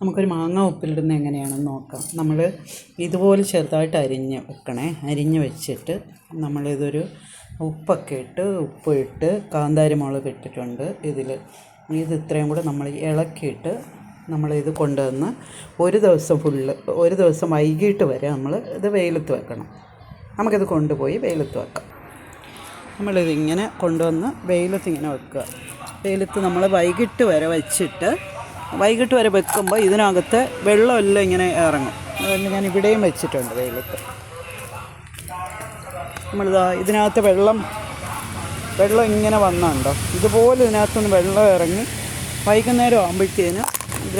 നമുക്കൊരു മാങ്ങ ഉപ്പിലിടുന്ന എങ്ങനെയാണെന്ന് നോക്കാം. നമ്മൾ ഇതുപോലെ ചെറുതായിട്ട് അരിഞ്ഞ് വെക്കണേ. അരിഞ്ഞ് വെച്ചിട്ട് നമ്മളിതൊരു ഉപ്പൊക്കെ ഇട്ട് ഉപ്പ് ഇട്ട് കാന്താരി മുളക് ഇട്ടിട്ടുണ്ട് ഇതിൽ ഇത് ഇത്രയും കൂടെ നമ്മൾ ഇളക്കിയിട്ട് നമ്മളിത് കൊണ്ടുവന്ന് ഒരു ദിവസം ഫുള്ള് ഒരു ദിവസം വൈകിട്ട് വരെ നമ്മൾ ഇത് വെയിലത്ത് വെക്കണം. നമുക്കിത് കൊണ്ടുപോയി വെയിലത്ത് വെക്കാം. നമ്മളിതിങ്ങനെ കൊണ്ടുവന്ന് വെയിലത്ത് ഇങ്ങനെ വെക്കുക. വെയിലത്ത് നമ്മൾ വൈകിട്ട് വരെ വെച്ചിട്ട് വൈകിട്ട് വരെ വെക്കുമ്പോൾ ഇതിനകത്ത് വെള്ളമെല്ലാം ഇങ്ങനെ ഇറങ്ങും. അതുകൊണ്ട് ഞാൻ ഇവിടെയും വെച്ചിട്ടുണ്ട് വെയിലത്ത്. നമ്മളിതാ ഇതിനകത്ത് വെള്ളം വെള്ളം ഇങ്ങനെ വന്നുണ്ടോ? ഇതുപോലെ ഇതിനകത്തുനിന്ന് വെള്ളം ഇറങ്ങി വൈകുന്നേരം ആകുമ്പോഴത്തേന്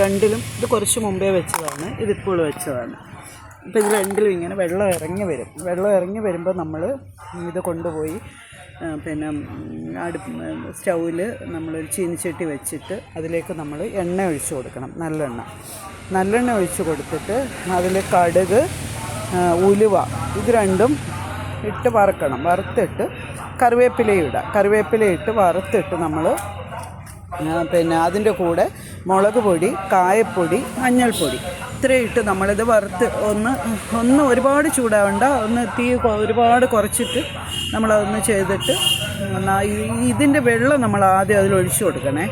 രണ്ടിലും ഇത് കുറച്ച് മുമ്പേ വെച്ചതാണ് ഇതിപ്പോൾ വെച്ചതാണ്. അപ്പോൾ ഇത് രണ്ടിലും ഇങ്ങനെ വെള്ളം ഇറങ്ങി വരും. വെള്ളം ഇറങ്ങി വരുമ്പോൾ നമ്മൾ ഇത് കൊണ്ടുപോയി പിന്നെ അടുപ്പ് സ്റ്റൗവിൽ നമ്മളൊരു ചീനിച്ചട്ടി വെച്ചിട്ട് അതിലേക്ക് നമ്മൾ എണ്ണ ഒഴിച്ച് കൊടുക്കണം നല്ലെണ്ണ. നല്ലെണ്ണ ഒഴിച്ച് കൊടുത്തിട്ട് അതിൽ കടുക് ഉലുവ ഇത് രണ്ടും ഇട്ട് വറുക്കണം. വറുത്തിട്ട് കറിവേപ്പിലയും ഇടുക കറിവേപ്പില ഇട്ട് വറുത്തിട്ട് നമ്മൾ പിന്നെ അതിന്റെ കൂടെ മുളക് പൊടി കായപ്പൊടി മഞ്ഞൾപ്പൊടി ഇത്രയും ഇട്ട് നമ്മളിത് വറുത്ത് ഒന്ന് ഒന്ന് ഒരുപാട് ചൂടാവണ്ട. ഒന്ന് തീ ഒരുപാട് കുറച്ചിട്ട് നമ്മളതൊന്ന് ചെയ്തിട്ട് ഇതിന്റെ വെള്ളം നമ്മൾ ആദ്യം അതിൽ ഒഴിച്ചു കൊടുക്കണേ.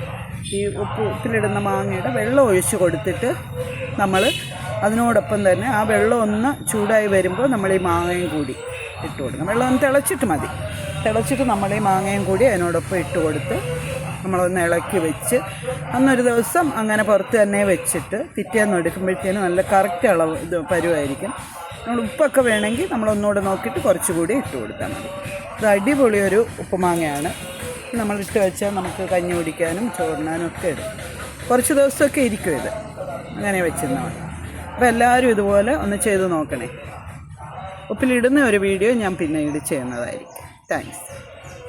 ഈ ഉപ്പ് ഉപ്പിലിടുന്ന മാങ്ങയുടെ വെള്ളം ഒഴിച്ച് കൊടുത്തിട്ട് നമ്മൾ അതിനോടൊപ്പം തന്നെ ആ വെള്ളം ഒന്ന് ചൂടായി വരുമ്പോൾ നമ്മൾ ഈ മാങ്ങയും കൂടി ഇട്ട് കൊടുക്കണം. വെള്ളം ഒന്ന് തിളച്ചിട്ട് മതി. തിളച്ചിട്ട് നമ്മൾ ഈ മാങ്ങയും കൂടി അതിനോടൊപ്പം ഇട്ട് കൊടുത്ത് നമ്മളൊന്ന് ഇളക്കി വെച്ച് അന്നൊരു ദിവസം അങ്ങനെ പുറത്ത് തന്നെ വെച്ചിട്ട് പിറ്റേന്ന് എടുക്കുമ്പോഴത്തേനും നല്ല കറക്റ്റ് അളവ് ഇത് പരുവായിരിക്കും. നമ്മൾ ഉപ്പൊക്കെ വേണമെങ്കിൽ നമ്മളൊന്നുകൂടെ നോക്കിയിട്ട് കുറച്ചുകൂടി ഇട്ട് കൊടുത്താൽ മതി. ഇത് അടിപൊളി ഒരു ഉപ്പുമാങ്ങയാണ്. നമ്മൾ ഇട്ട് വെച്ചാൽ നമുക്ക് കഞ്ഞി കുടിക്കാനും ചോറിനാനും ഒക്കെ ഇടും. കുറച്ച് ദിവസമൊക്കെ ഇരിക്കും ഇത്. അങ്ങനെ വെച്ചിരുന്നാൽ അപ്പോൾ എല്ലാവരും ഇതുപോലെ ഒന്ന് ചെയ്ത് നോക്കണേ. ഉപ്പിലിടുന്ന ഒരു വീഡിയോ ഞാൻ പിന്നീട് ചെയ്യുന്നതായിരിക്കും. Thanks.